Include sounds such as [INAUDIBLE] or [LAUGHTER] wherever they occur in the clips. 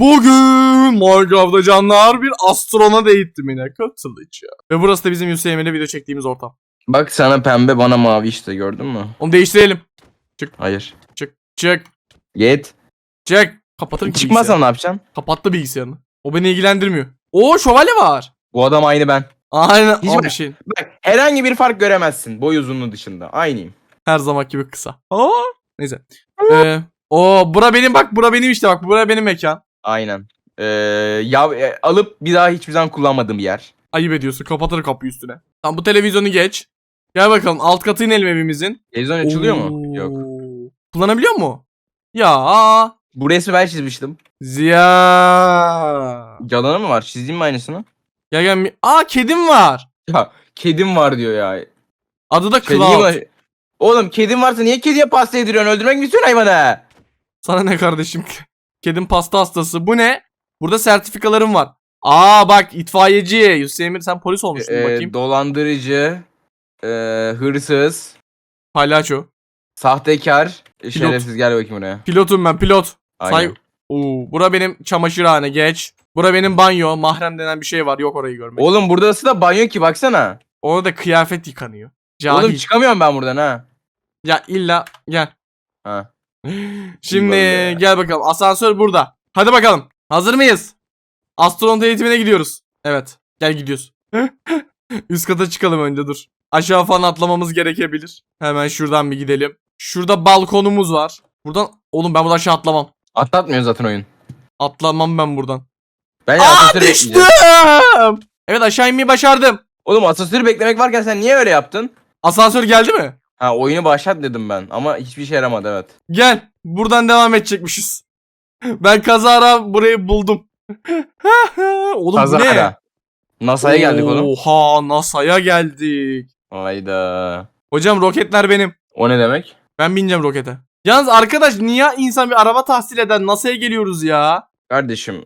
Bugün Minecraft'ta canlar bir astronot eğitimine katılacağım. Ve burası da bizim Hüseyin'le video çektiğimiz ortam. Bak sana pembe bana mavi işte gördün mü? Onu değiştirelim. Hayır. Çık çık Git. çık. Kapatır ki Çıkmazsan ne yapacaksın? Kapattı bilgisayarını. O beni ilgilendirmiyor. Oo şövalye var. Bu adam aynı ben. Aynen. Hiç bir şey. Bak herhangi bir fark göremezsin boy uzunluğu dışında. Aynıyım. Her zaman gibi kısa. Aa, neyse. Ee, o bura benim bak bura benim işte bak bura benim mekan. Aynen. Ee, ya e, alıp bir daha hiçbir zaman kullanmadığım bir yer. Ayıp ediyorsun kapatır kapıyı üstüne. Tamam bu televizyonu geç. Gel bakalım alt katı inelim evimizin. Televizyon açılıyor mu? Yok. Kullanabiliyor mu? Ya Bu resmi ben çizmiştim. Ziya. Cadanı mı var? Çizeyim mi aynısını? Gel gel. mi- Aa kedim var. Ya kedim var diyor ya. Adı da Kediyi Cloud. mi- Oğlum kedim varsa niye kediye pasta yediriyorsun? Öldürmek mi istiyorsun hayvanı? Sana ne kardeşim? Kedim pasta hastası. Bu ne? Burada sertifikalarım var. Aa bak itfaiyeci. Hüseyin Emir sen polis olmuştun Ee, bakayım. dolandırıcı, ee, hırsız, Palyaço. sahtekar. Şerefsiz gel bakayım buraya. Pilotum ben pilot. Aynen. Say Oo, bura benim çamaşırhane geç. Bura benim banyo. Mahrem denen bir şey var. Yok orayı görmek. Oğlum burası da banyo ki baksana. Orada da kıyafet yıkanıyor. Cahil. Oğlum çıkamıyorum ben buradan ha. ya illa gel. Ha. [LAUGHS] Şimdi gel bakalım. Asansör burada. Hadi bakalım. Hazır mıyız? Astronot eğitimine gidiyoruz. Evet. Gel gidiyoruz. [LAUGHS] Üst kata çıkalım önce dur. Aşağı falan atlamamız gerekebilir. Hemen şuradan bir gidelim. Şurada balkonumuz var. Buradan oğlum ben buradan aşağı atlamam. Atlatmıyor zaten oyun. Atlamam ben buradan. Ben Aa düştüm. bekleyeceğim. Evet aşağı inmeyi başardım. Oğlum asansörü beklemek varken sen niye öyle yaptın? Asansör geldi mi? Ha oyunu başlat dedim ben ama hiçbir şey yaramadı evet. Gel. Buradan devam edecekmişiz. [LAUGHS] Ben kazara burayı buldum. [LAUGHS] oğlum bu ne? Kazara. NASA'ya geldik oğlum. Oha NASA'ya geldik. Hayda. Hocam roketler benim. O ne demek? Ben bineceğim rokete. Yalnız arkadaş niye insan bir araba tahsil eder NASA'ya geliyoruz ya? Kardeşim.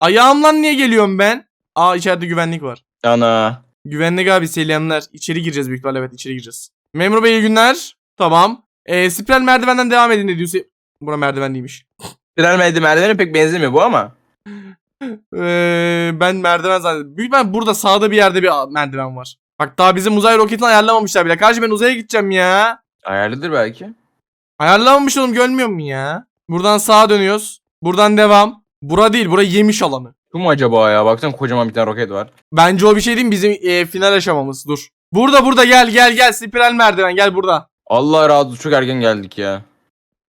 Ayağımla niye geliyorum ben? Aa içeride güvenlik var. Ana. Güvenlik abi selamlar. İçeri gireceğiz büyük ihtimalle evet içeri gireceğiz. Memur bey iyi günler. Tamam. Ee, spiral merdivenden devam edin ne diyorsa. Bura merdiven değilmiş. Tren merdi- merdivene pek benzemiyor bu ama. [LAUGHS] Ee, ben merdiven zannediyorum. Büyük ihtimalle burada sağda bir yerde bir merdiven var. Bak daha bizim uzay roketini ayarlamamışlar bile. Kardeşim ben uzaya gideceğim ya. Ayarlıdır belki. Ayarlamamış oğlum görmüyor musun ya? Buradan sağa dönüyoruz. Buradan devam. Bura değil bura yemiş alanı. Bu mu acaba ya? Baksana kocaman bir tane roket var. Bence o bir şey değil mi? Bizim e, final aşamamız. Dur. Burada burada gel gel gel. Spiral merdiven gel burada. Allah razı olsun çok erken geldik ya.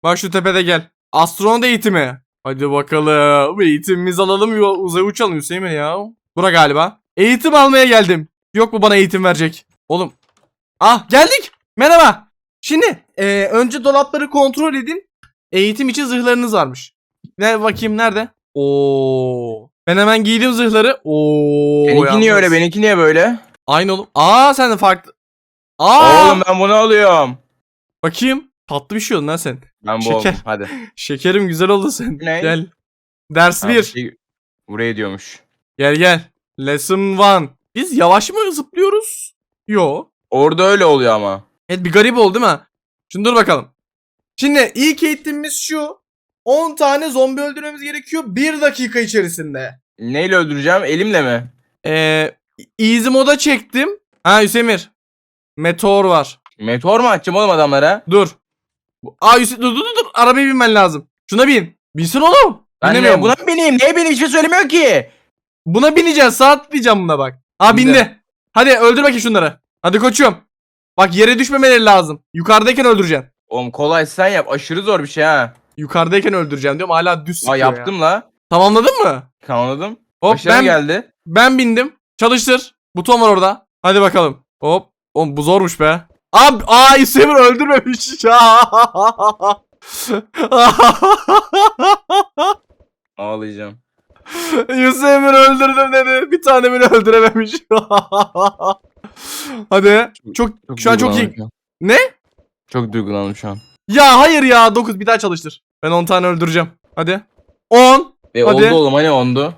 Bak şu tepede gel. Astronot eğitimi. Hadi bakalım. Eğitimimizi alalım. Uzaya uçalım Hüseyin ya. Bura galiba. Eğitim almaya geldim. Yok mu bana eğitim verecek? Oğlum. Ah geldik. Merhaba. Şimdi e, önce dolapları kontrol edin. Eğitim için zırhlarınız varmış. Ne bakayım nerede? Oo. Ben hemen giydim zırhları. Oo. Benimki niye öyle? Benimki niye böyle? Aynı oğlum. Aa sen de farklı. Aa. Oğlum ben bunu alıyorum. Bakayım. Tatlı bir şey oldun lan sen. Ben bu Şeker. oldum. Hadi. [LAUGHS] Şekerim güzel oldu sen. Ne? Gel. Ders Ha, 1. şey buraya diyormuş. Gel gel. Lesson 1. Biz yavaş mı zıplıyoruz? Yo. Orada öyle oluyor ama. Evet bir garip oldu değil mi? Şimdi dur bakalım. Şimdi ilk eğitimimiz şu. 10 tane zombi öldürmemiz gerekiyor 1 dakika içerisinde. Neyle öldüreceğim? Elimle mi? Ee, easy moda çektim. Ha Hüsemir. Meteor var. Meteor mu açacağım oğlum adamlara? Dur. Aa Hüseyin dur dur dur. Arabaya binmen lazım. Şuna bin. Binsin oğlum. Ben ne, buna mı bineyim? Neye bineyim? Hiçbir şey söylemiyor ki. Buna bineceğiz. Sağ atlayacağım buna bak. Aa Bindi. bindi. Hadi öldür bakayım şunları. Hadi koçum. Bak yere düşmemeleri lazım. Yukarıdayken öldüreceksin. Oğlum kolay sen yap. Aşırı zor bir şey ha. Yukarıdayken öldüreceğim diyorum. Hala düz Aa sıkıyor ya. yaptım la. Tamamladın mı? Anladım. Hop Başarı ben, geldi. ben bindim. Çalıştır. Buton var orada. Hadi bakalım. Hop. Oğlum bu zormuş be. Abi, aa İstemir öldürmemiş. [LAUGHS] Ağlayacağım. Yusemir öldürdüm dedi. Bir tane bile öldürememiş. [LAUGHS] Hadi. Çok, şu an çok iyi. Ne? Çok duygulandım şu an. Ya hayır ya 9 bir daha çalıştır. Ben 10 tane öldüreceğim. Hadi. 10. E Hadi. oldu oğlum hani ondu.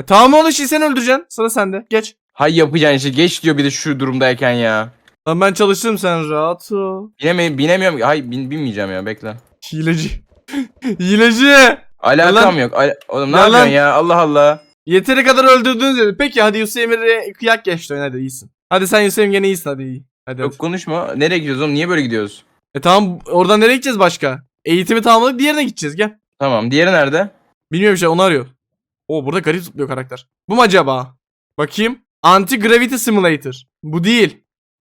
E, tamam oğlum şimdi sen öldüreceksin. Sıra sende. Geç. Hay yapacağın işi geç diyor bir de şu durumdayken ya. Lan ben çalıştım sen rahat ol. Bineme, binemiyorum. Hay bin, binmeyeceğim ya bekle. Hileci. [LAUGHS] Hileci. Alakam Lan- yok. Al- Oğlum ne Lan yapıyorsun ya? Allah Allah. Yeteri kadar öldürdünüz dedi. Peki hadi Hüseyin'e kıyak geçti hadi iyisin. Hadi sen Hüseyin gene iyisin hadi iyi. Hadi, hadi. Yok konuşma. Nereye gidiyoruz oğlum? Niye böyle gidiyoruz? E tamam oradan nereye gideceğiz başka? Eğitimi tamamladık diğerine gideceğiz gel. Tamam. Diğeri nerede? Bilmiyorum işte onu arıyor. Oo burada garip zıplıyor karakter. Bu mu acaba? Bakayım. Anti-Gravity Simulator. Bu değil.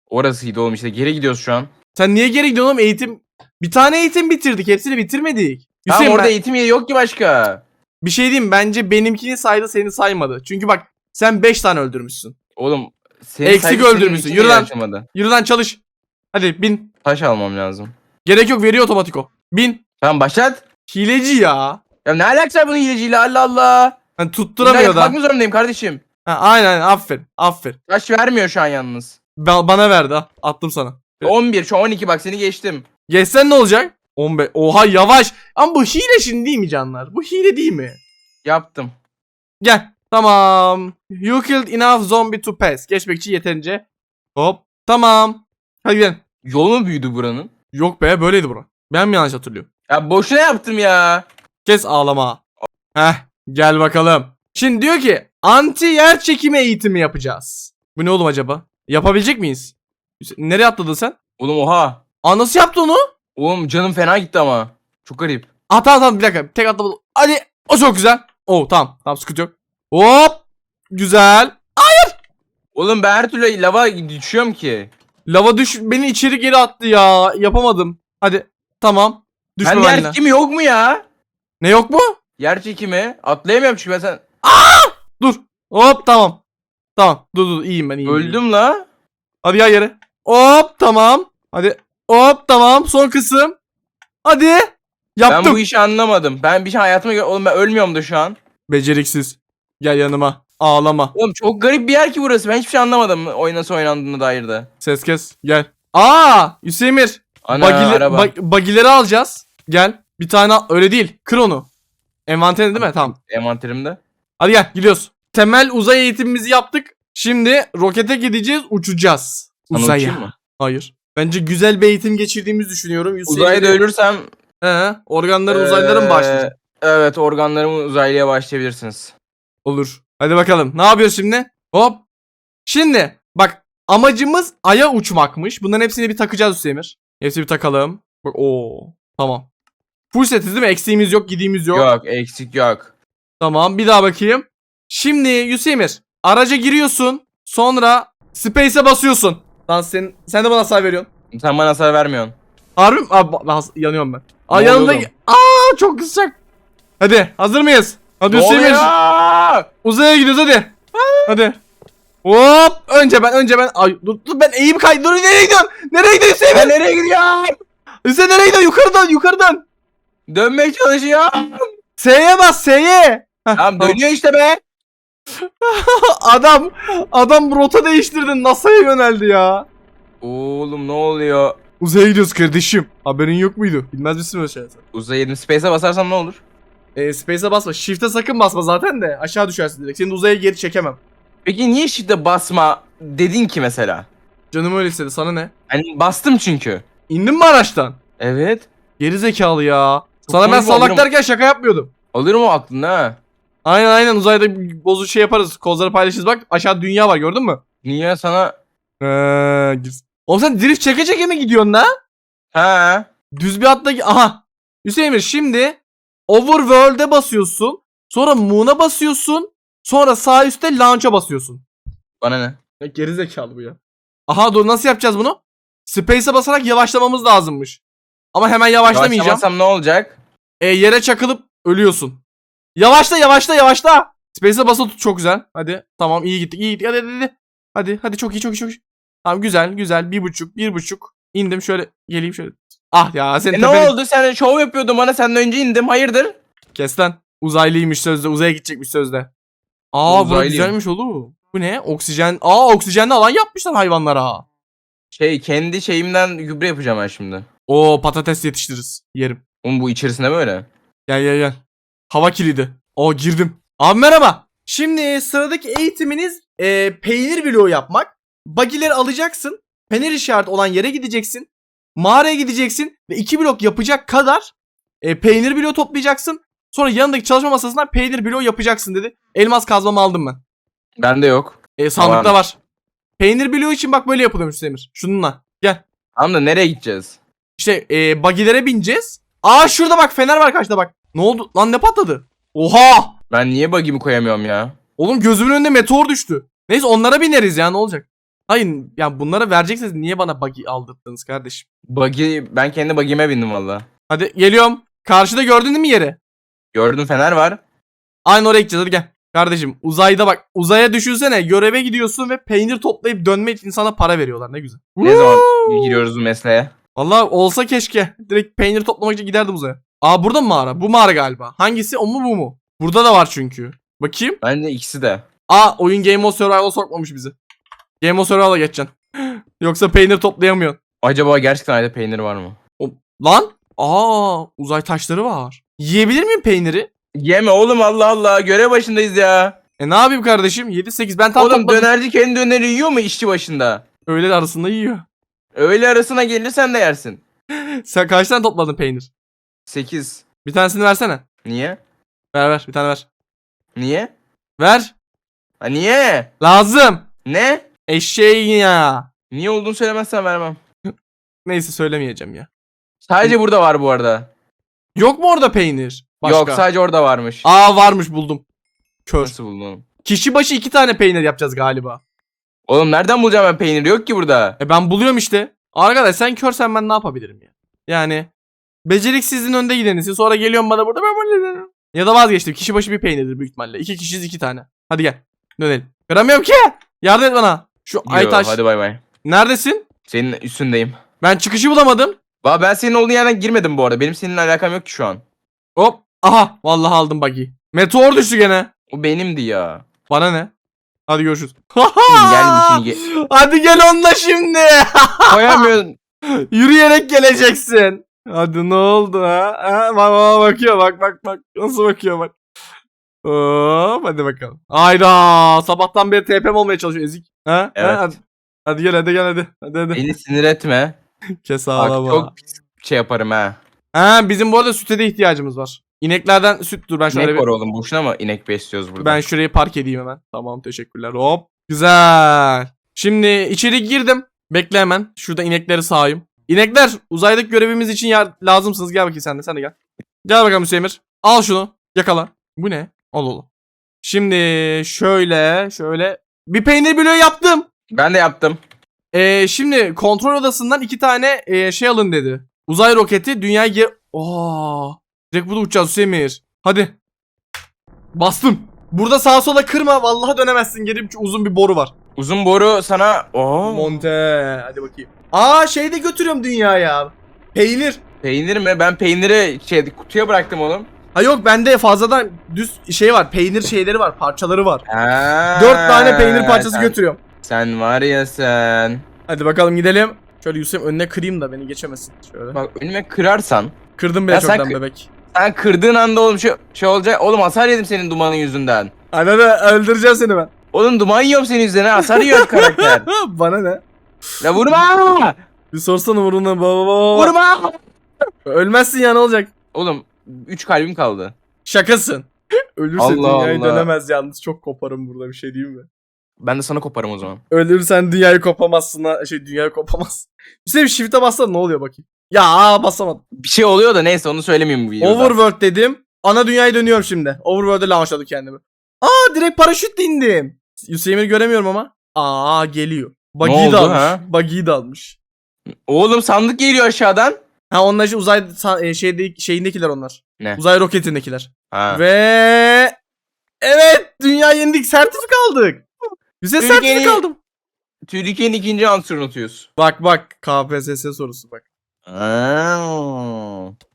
Orasıydı oğlum işte. Geri gidiyoruz şu an. Sen niye geri gidiyorsun oğlum eğitim? Bir tane eğitim bitirdik. Hepsini bitirmedik. Tamam Hüseyin orada ben- eğitim yeri yok ki başka. bir şey diyeyim bence benimkini saydı seni saymadı. Çünkü bak sen 5 tane öldürmüşsün. Oğlum. Senin Eksik saygı senin öldürmüşsün. için Yürü bile lan. yaşamadı. Yürü lan çalış. Hadi bin. Taş almam lazım. Gerek yok veriyor otomatik o. Bin. Tamam başlat. Hileci ya. Ya ne alakası var bunun hileciyle Allah Allah. Hani tutturamıyor da. yapmak mı zorundayım kardeşim? Ha, aynen aferin aferin. Taş vermiyor şu an yalnız. Ba- bana verdi ha. Attım sana. Evet. 11 şu an 12 bak seni geçtim. Geçsen ne olacak? 15. Oha yavaş. Ama bu hile şimdi değil mi canlar? Bu hile değil mi? Yaptım. Gel. Tamam. You killed enough zombie to pass. Geçmek için yeterince. Hop. Tamam. Hadi gidelim. Yol mu büyüdü buranın? Yok be böyleydi bura. Ben mi yanlış hatırlıyorum? Ya boşuna yaptım ya. Kes ağlama. Heh. Gel bakalım. Şimdi diyor ki anti yer çekimi eğitimi yapacağız. Bu ne oğlum acaba? Yapabilecek miyiz? Nereye atladın sen? Oğlum oha. Aa nasıl yaptı onu? Oğlum canım fena gitti ama. Çok garip. Tamam tamam bir dakika. Tek atlamadım. Hadi. O çok güzel. Oo tamam. Tamam sıkıntı yok. Hop. Güzel. Oğlum ben her türlü lava düşüyorum ki. Lava düş beni içeri geri attı ya. Yapamadım. Hadi. Tamam. Düşme ben yer benimle. çekimi yok mu ya? Ne yok mu? Yer çekimi. Atlayamıyorum çünkü ben sen. Dur. Hop tamam. Tamam. Dur dur iyiyim ben iyiyim. iyiyim. Öldüm la. Hadi gel yere. Hop tamam. Hadi. Hop tamam. Son kısım. Hadi. Yaptım. Ben bu işi anlamadım. Ben bir şey hayatıma gö- Oğlum ben ölmüyorum da şu an. Beceriksiz. Gel yanıma. Ağlama. Oğlum çok garip bir yer ki burası. Ben hiçbir şey anlamadım oyun nasıl oynandığına dair de. Ses kes. Gel. Aa, Hüseyinir. Ana Bagili, araba. bag- bagileri alacağız. Gel. Bir tane al- öyle değil. Kır onu. Envanterinde değil mi? Tamam. Envanterimde. Hadi gel gidiyoruz. Temel uzay eğitimimizi yaptık. Şimdi rokete gideceğiz, uçacağız. Sana Uzaya. uçayım mı? Hayır. Bence güzel bir eğitim geçirdiğimizi düşünüyorum. Hüseyin'in Uzayda ölürsem He, organları uzaylılara mı Ee, başlayacak? Evet organlarımı uzaylıya başlayabilirsiniz. Olur. Hadi bakalım. Ne yapıyoruz şimdi? Hop. Şimdi bak amacımız aya uçmakmış. Bunların hepsini bir takacağız Hüseyin'ir. Hepsini bir takalım. Bak o tamam. Full setiz değil mi? Eksiğimiz yok, gidiğimiz yok. Yok. eksik yok. Tamam bir daha bakayım. Şimdi Hüseyin'ir araca giriyorsun. Sonra space'e basıyorsun. Lan sen, sen de bana hasar veriyorsun. Sen bana hasar vermiyorsun. Harbi mi? Aa, ba- has- yanıyorum ben. Aa Ne yanımda... oluyor Aa çok kısacak. Hadi hazır mıyız? Hadi Ne oluyor? Uzaya gidiyoruz hadi. Hadi. Hop. Önce ben önce ben. Ay dur dur ben eğim kay. Dur nereye gidiyorsun? Nereye gidiyorsun Hüseyin? Ben nereye gidiyorum? Hüseyin nereye gidiyorsun? Yukarıdan yukarıdan. Dönmeye çalışıyor. S'ye bas S'ye. Heh, Tamam dönüyor işte be. [LAUGHS] adam adam rota değiştirdi. NASA'ya yöneldi ya. Oğlum ne oluyor? Uzaya gidiyoruz kardeşim. Haberin yok muydu? Bilmez misin öyle şeyler? Uzaya. Space'e basarsam ne olur? E, space'e basma. Shift'e sakın basma zaten de. Aşağı düşersin direkt. Seni uzaya geri çekemem. Peki niye shift'e basma dedin ki mesela? Canım öyle istedi. Sana ne? Hani bastım çünkü. İndin mi araçtan? Evet. Geri zekalı ya. Sana ben komik salak derken şaka yapmıyordum. Alır mı aklına ha? Aynen aynen uzayda bozu şey yaparız. Kozları paylaşırız bak. Aşağı dünya var gördün mü? Niye sana? Eee gir- Oğlum sen drift çeke çeke mi gidiyorsun la? Ha? Düz bir atla gi- Aha. Hüseyin Emir, şimdi Overworld'e basıyorsun. Sonra Moon'a basıyorsun. Sonra sağ üstte Launch'a basıyorsun. Bana ne? Ya geri zekalı bu ya. Aha dur nasıl yapacağız bunu? Space'e basarak yavaşlamamız lazımmış. Ama hemen yavaşlamayacağım. Yavaşlamasam ne olacak? E, yere çakılıp ölüyorsun. Yavaşla yavaşla yavaşla. Space'e basılı tut çok güzel. Hadi tamam iyi gittik iyi gittik hadi hadi hadi. Hadi hadi çok iyi çok iyi çok iyi. Tamam güzel güzel bir buçuk bir buçuk. İndim şöyle geleyim şöyle. Ah ya sen E ne oldu? Sen şov yapıyordun bana senden önce indim. Hayırdır? Kes lan. Uzaylıymış sözde uzaya gidecekmiş sözde. Aa bu güzelmiş oğlum. Bu ne? Oksijen. Aa oksijenli alan yapmışlar hayvanlara. Şey kendi şeyimden gübre yapacağım ben şimdi. Oo patates yetiştiririz. Yerim. Oğlum bu içerisinde böyle. Gel gel gel. Hava kilidi. O girdim. Abi merhaba. Şimdi sıradaki eğitiminiz e, peynir bloğu yapmak. Bagileri alacaksın. Peynir işareti olan yere gideceksin. Mağaraya gideceksin. Ve iki blok yapacak kadar e, peynir bloğu toplayacaksın. Sonra yanındaki çalışma masasından peynir bloğu yapacaksın dedi. Elmas kazmamı aldım ben. Bende yok. E, sandıkta Tamam. var. Peynir bloğu için bak böyle yapılıyormuş Demir. Şununla. Gel. Tamam da nereye gideceğiz? İşte e, bagilere bineceğiz. Aa şurada bak fener var karşıda bak. Ne oldu? Lan ne patladı? Oha! Ben niye bug'imi koyamıyorum ya? Oğlum gözümün önünde meteor düştü. Neyse onlara bineriz ya ne olacak? Hayır ya bunlara vereceksiniz niye bana buggy aldırdınız kardeşim? Buggy, ben kendi bug'ime bindim valla. Hadi geliyorum. Karşıda gördün değil mi yeri? Gördün fener var. Aynı oraya gideceğiz hadi gel. Kardeşim uzayda bak uzaya düşünsene göreve gidiyorsun ve peynir toplayıp dönmek için sana para veriyorlar ne güzel. Ne zaman giriyoruz bu mesleğe? Valla olsa keşke. Direkt peynir toplamak için giderdim uzaya. Aa burada mı mağara? Bu mağara galiba. Hangisi o mu bu mu? Burada da var çünkü. Bakayım. Bence ikisi de. Aa oyun Game of Survival'a sokmamış bizi. Game of Survival'a geçeceksin. [GASPS] Yoksa peynir toplayamıyorsun. Acaba gerçekten ayda peynir var mı? O- Lan? Aa uzay taşları var. Yiyebilir miyim peyniri? Yeme oğlum Allah Allah. Görev başındayız ya. E ne yapayım kardeşim? 7-8 ben tam oğlum topladım. dönerci kendi döneri yiyor mu işçi başında? Öğle arasında yiyor. Öğle arasına gelirsen de yersin. Sen kaç tane topladın peynir? 8. Bir tanesini versene. Niye? Ver ver bir tane ver. Niye? Ver. Ha niye? Lazım. Ne? Eşeğin ya. Niye olduğunu söylemezsen vermem. [LAUGHS] Neyse söylemeyeceğim ya. Sadece burada var bu arada. Yok mu orada peynir? Başka. Yok sadece orada varmış. Aa varmış buldum. Kör. Nasıl buldun? Kişi başı iki tane peynir yapacağız galiba. Oğlum nereden bulacağım ben peyniri? Yok ki burada. E ben buluyorum işte. Arkadaş sen körsen ben ne yapabilirim ya? Yani beceriksizliğin önde gidenisin sonra geliyorsun bana burada ben böyle Ya da vazgeçtim. Kişi başı bir peynirdir büyük ihtimalle. İki kişiyiz iki tane. Hadi gel. Dönelim. Kıramıyorum ki. Yardım et bana. Şu Yo, Aytaş. hadi bay bay. Neredesin? Senin üstündeyim. Ben çıkışı bulamadım. Va ben senin olduğun yerden girmedim bu arada. Benim seninle alakam yok ki şu an. Hop. Aha. Vallahi aldım buggy. Meteor düştü gene. O benimdi ya. Bana ne? Hadi görüşürüz. Gelmişsin. Ge- [LAUGHS] Hadi gel onunla şimdi. [LAUGHS] Koyamıyorum. Yürüyerek geleceksin. Hadi ne oldu ha? ha? Bak, bak, bakıyor bak bak bak. Nasıl bakıyor bak. Hop hadi bakalım. Hayda sabahtan beri TP'm olmaya çalışıyor ezik. Ha? Evet. Ha? Hadi. hadi gel hadi gel hadi. Hadi hadi. Beni sinir etme. [LAUGHS] Kes Bak ağlama. çok pis şey yaparım ha. Ha bizim bu arada süte de ihtiyacımız var. İneklerden süt dur ben şöyle İnek bir, var oğlum. Boşuna mı inek besliyoruz burada? ben şurayı park edeyim hemen. Tamam teşekkürler. Hop. Güzel. Şimdi içeri girdim. Bekle hemen. Şurada inekleri sağayım. İnekler uzaydaki görevimiz için ya lazımsınız. Gel bakayım sen de. Sen de gel. Gel bakalım Hüseyin'ir. Al şunu. Yakala. Bu ne? Al oğlum. Şimdi şöyle şöyle. Bir peynir bloğu yaptım. Ben de yaptım. Ee, şimdi kontrol odasından iki tane e, şey alın dedi. Uzay roketi dünyayı yer... Oo. Direkt burada uçacağız Hüseyin'ir. Hadi. Bastım. Burada sağa sola kırma. Vallahi dönemezsin. Geri bir- uzun bir boru var. Uzun boru sana... Oo. Monte. Hadi bakayım. Aa şey de götürüyorum dünyaya. Peynir. Peynir mi? Ben peyniri şey, kutuya bıraktım oğlum. Ha yok bende fazladan düz şey var. Peynir şeyleri var. Parçaları var. Ha, Dört tane peynir parçası sen, götürüyorum. Sen var ya sen. Hadi bakalım gidelim. Şöyle Yusuf önüne kırayım da beni geçemesin. Şöyle. Bak önüme kırarsan. Kırdım bile Ya sen çoktan kı- bebek. Sen kırdığın anda oğlum şu şey olacak. Oğlum hasar yedim senin dumanın yüzünden. Ana da öldüreceğim seni ben. Oğlum duman yiyorum senin yüzünden ha. Hasar yiyor karakter. [LAUGHS] Bana ne? La vurma! Bir sorsana vuruna baba. Vurma! Ölmezsin ya ne olacak? Oğlum 3 kalbim kaldı. Şakasın. [LAUGHS] Ölürse Allah dünyayı Allah. dönemez yalnız çok koparım burada bir şey diyeyim mi? Ben de sana koparım o zaman. Ölürsen dünyayı kopamazsın ha. Şey dünyayı kopamaz. [LAUGHS] İşte bir shift'e bassana ne oluyor bakayım. Ya basamadım. Bir şey oluyor da neyse onu söylemeyeyim bu videoda. Overworld dedim. Ana dünyayı dönüyorum şimdi. Overworld'e launchladım kendimi. Aa direkt paraşütle indim. Hüseyin'i göremiyorum ama. Aa geliyor. Buggy'yi oldu de almış. ha? Buggy'yi de almış. Oğlum sandık geliyor aşağıdan. Ha onlar işte uzay sa- e, şeyde, şeyindekiler onlar. Ne? Uzay roketindekiler. Ha. Ve evet dünya yendik sertifika aldık. Bize Türkiye'nin- sertifika aldım. Türkiye'nin ikinci astronotuyuz. Bak bak KPSS sorusu bak. Aa.